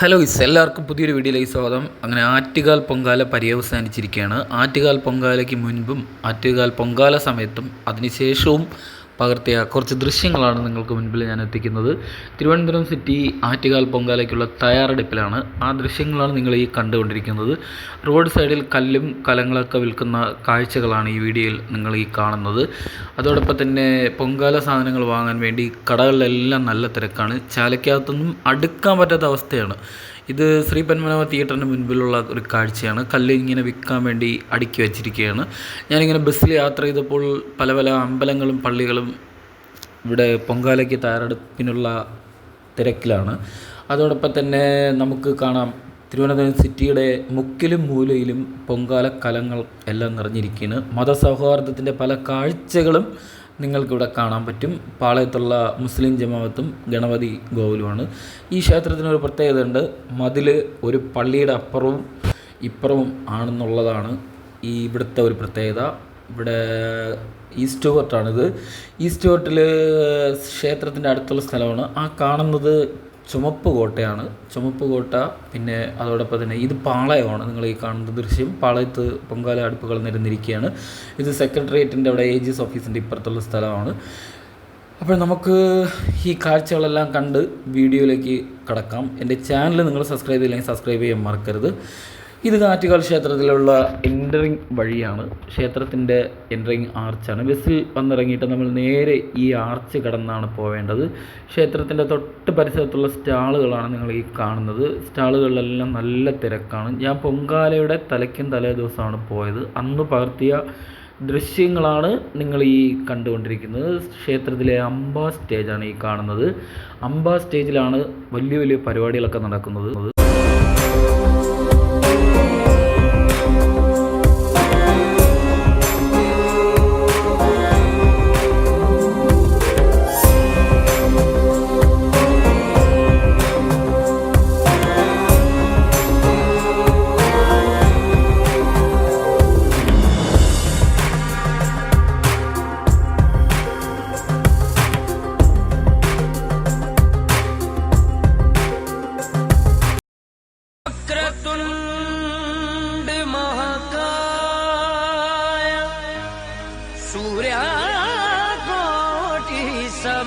Hello is എല്ലാവർക്കും പുതിയൊരു വീഡിയോയിലേക്ക് സ്വാഗതം. അങ്ങനെ ആറ്റുകാൽ പൊങ്കാല പര്യവസാനിച്ചിരിക്കുകയാണ്. ആറ്റുകാൽ പൊങ്കാലയ്ക്ക് മുൻപും ആറ്റുകാൽ പൊങ്കാല സമയത്തും അതിനുശേഷവും പകർത്തിയ കുറച്ച് ദൃശ്യങ്ങളാണ് നിങ്ങൾക്ക് മുൻപിൽ ഞാൻ എത്തിക്കുന്നത്. തിരുവനന്തപുരം സിറ്റി ആറ്റുകാൽ പൊങ്കാലയ്ക്കുള്ള തയ്യാറെടുപ്പിലാണ് ആ ദൃശ്യങ്ങളാണ് നിങ്ങൾ ഈ കണ്ടുകൊണ്ടിരിക്കുന്നത്. റോഡ് സൈഡിൽ കല്ലും കലങ്ങളൊക്കെ വിൽക്കുന്ന കാഴ്ചകളാണ് ഈ വീഡിയോയിൽ നിങ്ങൾ ഈ കാണുന്നത്. അതോടൊപ്പം തന്നെ പൊങ്കാല സാധനങ്ങൾ വാങ്ങാൻ വേണ്ടി കടകളിലെല്ലാം നല്ല തിരക്കാണ്. ചാലക്കകത്തൊന്നും അടുക്കാൻ പറ്റാത്ത അവസ്ഥയാണ്. ഇത് ശ്രീ പന്മനാഭ തിയേറ്ററിന് മുൻപിലുള്ള ഒരു കാഴ്ചയാണ്. കല്ല് ഇങ്ങനെ വിൽക്കാൻ വേണ്ടി അടുക്കി വെച്ചിരിക്കുകയാണ്. ഞാനിങ്ങനെ ബസ്സിൽ യാത്ര ചെയ്തപ്പോൾ പല പല അമ്പലങ്ങളും പള്ളികളും ഇവിടെ പൊങ്കാലയ്ക്ക് തയ്യാറെടുപ്പിനുള്ള തിരക്കിലാണ്. അതോടൊപ്പം തന്നെ നമുക്ക് കാണാം തിരുവനന്തപുരം സിറ്റിയുടെ മുക്കിലും മൂലയിലും പൊങ്കാല കലങ്ങൾ എല്ലാം നിറഞ്ഞിരിക്കുകയാണ്. മതസൗഹാർദ്ദത്തിന്റെ പല കാഴ്ചകളും നിങ്ങൾക്കിവിടെ കാണാൻ പറ്റും. പാളയത്തുള്ള മുസ്ലിം ജമാഅത്തും ഗണപതി ഗോകുലുമാണ് ഈ ക്ഷേത്രത്തിന് ഒരു പ്രത്യേകത ഉണ്ട്. മതിൽ ഒരു പള്ളിയുടെ അപ്പുറവും ഇപ്പുറവും ആണെന്നുള്ളതാണ് ഈ ഇവിടുത്തെ ഒരു പ്രത്യേകത. ഇവിടെ ഈസ്റ്റ് ഫോർട്ടാണിത് ഈസ്റ്റ് ഫോർട്ടിൽ ക്ഷേത്രത്തിന്റെ അടുത്തുള്ള സ്ഥലമാണ്. ആ കാണുന്നത് ചുമപ്പ് കോട്ടയാണ്. ചുമപ്പ് കോട്ട പിന്നെ അതോടൊപ്പം തന്നെ ഇത് പാളയമാണ് നിങ്ങൾ ഈ കാണുന്ന ദൃശ്യം. പാളയത്ത് പൊങ്കാല അടുപ്പുകൾ നിരന്നിരിക്കുകയാണ്. ഇത് സെക്രട്ടേറിയറ്റിന്റെ അവിടെ ഏജീസ് ഓഫീസിന്റെ ഇപ്പുറത്തുള്ള സ്ഥലമാണ്. അപ്പോൾ നമുക്ക് ഈ കാഴ്ചകളെല്ലാം കണ്ട് വീഡിയോയിലേക്ക് കടക്കാം. എന്റെ ചാനൽ നിങ്ങൾ സബ്സ്ക്രൈബ് ചെയ്തില്ലെങ്കിൽ സബ്സ്ക്രൈബ് ചെയ്യാൻ മറക്കരുത്. ഇത് കാറ്റുകാൽ ക്ഷേത്രത്തിലുള്ള എൻട്രിങ് വഴിയാണ്. ക്ഷേത്രത്തിന്റെ എൻട്രിങ് ആർച്ചാണ് ബസ്സിൽ വന്നിറങ്ങിയിട്ട് നമ്മൾ നേരെ ഈ ആർച്ച് കടന്നാണ് പോവേണ്ടത്. ക്ഷേത്രത്തിന്റെ തൊട്ട് പരിസരത്തുള്ള സ്റ്റാളുകളാണ് നിങ്ങൾ ഈ കാണുന്നത്. സ്റ്റാളുകളിലെല്ലാം നല്ല തിരക്കാണ്. ഞാൻ പൊങ്കാലയുടെ തലയ്ക്കും തലേ ദിവസമാണ് പോയത്. അന്ന് പകർത്തിയ ദൃശ്യങ്ങളാണ് നിങ്ങൾ ഈ കണ്ടുകൊണ്ടിരിക്കുന്നത്. ക്ഷേത്രത്തിലെ അംബ സ്റ്റേജാണ് ഈ കാണുന്നത്. അംബ സ്റ്റേജിലാണ് വലിയ വലിയ പരിപാടികളൊക്കെ നടക്കുന്നത്.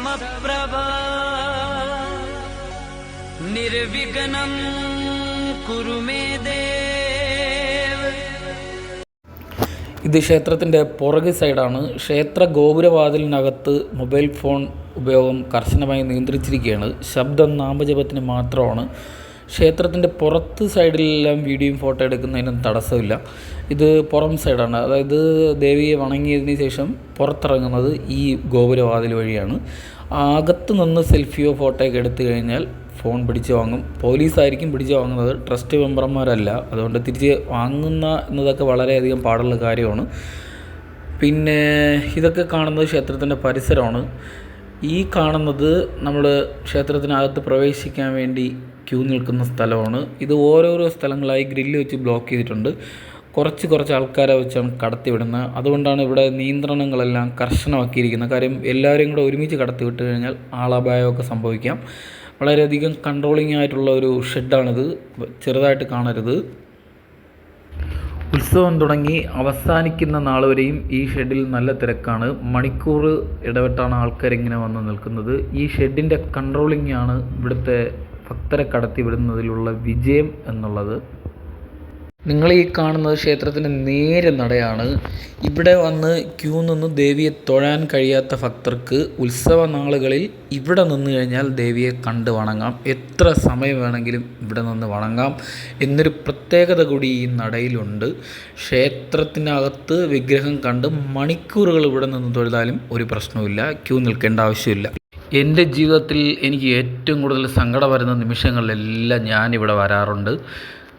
समप्रभा निर्विघ्नं कुरु मे देव ഇത് ക്ഷേത്രത്തിൻ്റെ പുറക് സൈഡാണ് ക്ഷേത്ര ഗോപുരവാതിലിനകത്ത് മൊബൈൽ ഫോൺ ഉപയോഗം കർശനമായി നിയന്ത്രിച്ചിരിക്കുകയാണ് ശബ്ദം നാമജപത്തിന് മാത്രമാണ് ക്ഷേത്രത്തിൻ്റെ പുറത്ത് സൈഡിലെല്ലാം വീഡിയോയും ഫോട്ടോ എടുക്കുന്നതിനും തടസ്സമില്ല ഇത് പുറം സൈഡാണ് അതായത് ദേവിയെ വണങ്ങിയതിന് ശേഷം പുറത്തിറങ്ങുന്നത് ഈ ഗോപുരവാതിൽ വഴിയാണ് അകത്ത് നിന്ന് സെൽഫിയോ ഫോട്ടോയൊക്കെ എടുത്തു കഴിഞ്ഞാൽ ഫോൺ പിടിച്ച് വാങ്ങും. പോലീസായിരിക്കും പിടിച്ച് വാങ്ങുന്നത്. ട്രസ്റ്റ് മെമ്പർമാരല്ല. അതുകൊണ്ട് തിരിച്ച് വാങ്ങുന്ന എന്നതൊക്കെ വളരെയധികം പാടുള്ള കാര്യമാണ്. പിന്നെ ഇതൊക്കെ കാണുന്നത് ക്ഷേത്രത്തിന്റെ പരിസരമാണ്. ഈ കാണുന്നത് നമ്മൾ ക്ഷേത്രത്തിനകത്ത് പ്രവേശിക്കാൻ വേണ്ടി ക്യൂ നിൽക്കുന്ന സ്ഥലമാണ്. ഇത് ഓരോരോ സ്ഥലങ്ങളായി ഗ്രില്ല് വെച്ച് ബ്ലോക്ക് ചെയ്തിട്ടുണ്ട്. കുറച്ച് കുറച്ച് ആൾക്കാരെ വെച്ചാണ് കടത്തിവിടുന്നത്. അതുകൊണ്ടാണ് ഇവിടെ നിയന്ത്രണങ്ങളെല്ലാം കർശനമാക്കിയിരിക്കുന്നത്. കാര്യം എല്ലാവരും കൂടെ ഒരുമിച്ച് കടത്തിവിട്ട് കഴിഞ്ഞാൽ ആളപായമൊക്കെ സംഭവിക്കാം. വളരെയധികം കൺട്രോളിംഗ് ആയിട്ടുള്ള ഒരു ഷെഡാണിത് ചെറുതായിട്ട് കാണരുത്. ഉത്സവം തുടങ്ങി അവസാനിക്കുന്ന നാൾ വരെയും ഈ ഷെഡിൽ നല്ല തിരക്കാണ്. മണിക്കൂർ ഇടവിട്ടാണ് ആൾക്കാർ ഇങ്ങനെ വന്ന് നിൽക്കുന്നത്. ഈ ഷെഡിന്റെ കൺട്രോളിംഗ് ആണ് ഇവിടുത്തെ ഭക്തരെ കടത്തി വിടുന്നതിലുള്ള വിജയം എന്നുള്ളത്. നിങ്ങൾ ഈ കാണുന്നത് ക്ഷേത്രത്തിന്റെ നേരെ നടയാണ്. ഇവിടെ വന്ന് ക്യൂ നിന്ന് ദേവിയെ തൊഴാൻ കഴിയാത്ത ഭക്തർക്ക് ഉത്സവ നാളുകളിൽ ഇവിടെ നിന്ന് കഴിഞ്ഞാൽ ദേവിയെ കണ്ട് വണങ്ങാം. എത്ര സമയം വേണമെങ്കിലും ഇവിടെ നിന്ന് വണങ്ങാം എന്നൊരു പ്രത്യേകത കൂടി ഈ നടയിലുണ്ട്. ക്ഷേത്രത്തിനകത്ത് വിഗ്രഹം കണ്ട് മണിക്കൂറുകൾ ഇവിടെ നിന്ന് തൊഴുതാലും ഒരു പ്രശ്നവുമില്ല ക്യൂ നിൽക്കേണ്ട ആവശ്യമില്ല. എന്റെ ജീവിതത്തിൽ എനിക്ക് ഏറ്റവും കൂടുതൽ സങ്കടം വരുന്ന നിമിഷങ്ങളിലെല്ലാം ഞാനിവിടെ വരാറുണ്ട്.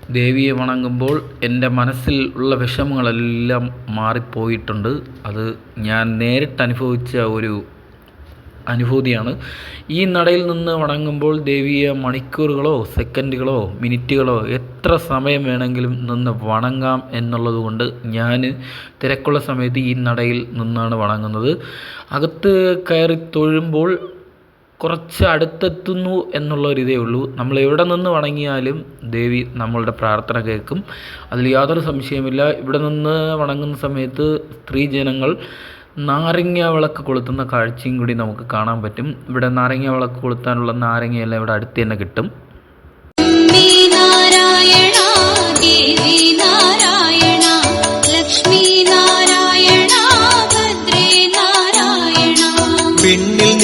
ദേവിയെ വണങ്ങുമ്പോൾ എന്റെ മനസ്സിൽ ഉള്ള വിഷമങ്ങളെല്ലാം മാറിപ്പോയിട്ടുണ്ട്. അത് ഞാൻ നേരിട്ട് അനുഭവിച്ച ഒരു അനുഭൂതിയാണ്. ഈ നടയിൽ നിന്ന് വണങ്ങുമ്പോൾ ദേവിയെ മണിക്കൂറുകളോ സെക്കൻഡുകളോ മിനിറ്റുകളോ എത്ര സമയം വേണമെങ്കിലും നിന്ന് വണങ്ങാം എന്നുള്ളത് കൊണ്ട് ഞാൻ തിരക്കുള്ള സമയത്ത് ഈ നടയിൽ നിന്നാണ് വണങ്ങുന്നത്. അകത്ത് കയറി തൊഴുമ്പോൾ കുറച്ച് അടുത്തെത്തുന്നു എന്നുള്ള ഒരു ഇതേ ഉള്ളൂ. നമ്മൾ എവിടെ നിന്ന് വണങ്ങിയാലും ദേവി നമ്മളുടെ പ്രാർത്ഥന കേൾക്കും. അതിൽ യാതൊരു സംശയമില്ല ഇവിടെ നിന്ന് വണങ്ങുന്ന സമയത്ത് സ്ത്രീ ജനങ്ങൾ നാരങ്ങ വിളക്ക് കൊളുത്തുന്ന കാഴ്ചയും കൂടി നമുക്ക് കാണാൻ പറ്റും. ഇവിടെ നാരങ്ങ വിളക്ക് കൊളുത്താനുള്ള നാരങ്ങയെല്ലാം ഇവിടെ അടുത്ത് തന്നെ കിട്ടും.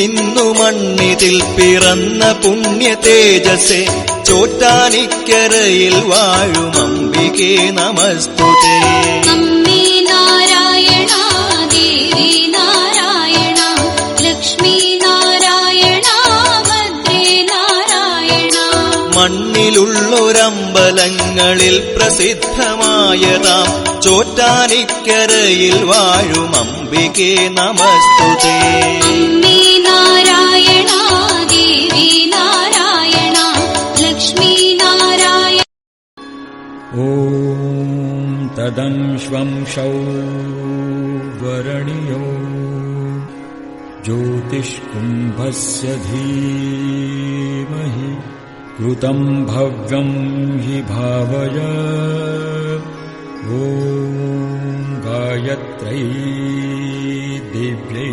നിന്നു മണ്ണിതിൽ പിറന്ന പുണ്യ തേജസെ ചോറ്റാനിക്കരയിൽ വാഴും അംബികേ നമസ്തുതേ. നാരായണ ദേവി നാരായണ ലക്ഷ്മി നാരായണ ഭദ്രേ നാരായണ. മണ്ണിലുള്ളൊരമ്പലങ്ങളിൽ പ്രസിദ്ധമായതാം ചോറ്റാനിക്കരയിൽ വാഴും അംബികേ നമസ്തുതേ. तदंश्वंशौ वरणियो ज्योतिष्कुम्भस्य धीमहि कृतं भव्यं हि भावय। ॐ गायत्र्यै दिव्यै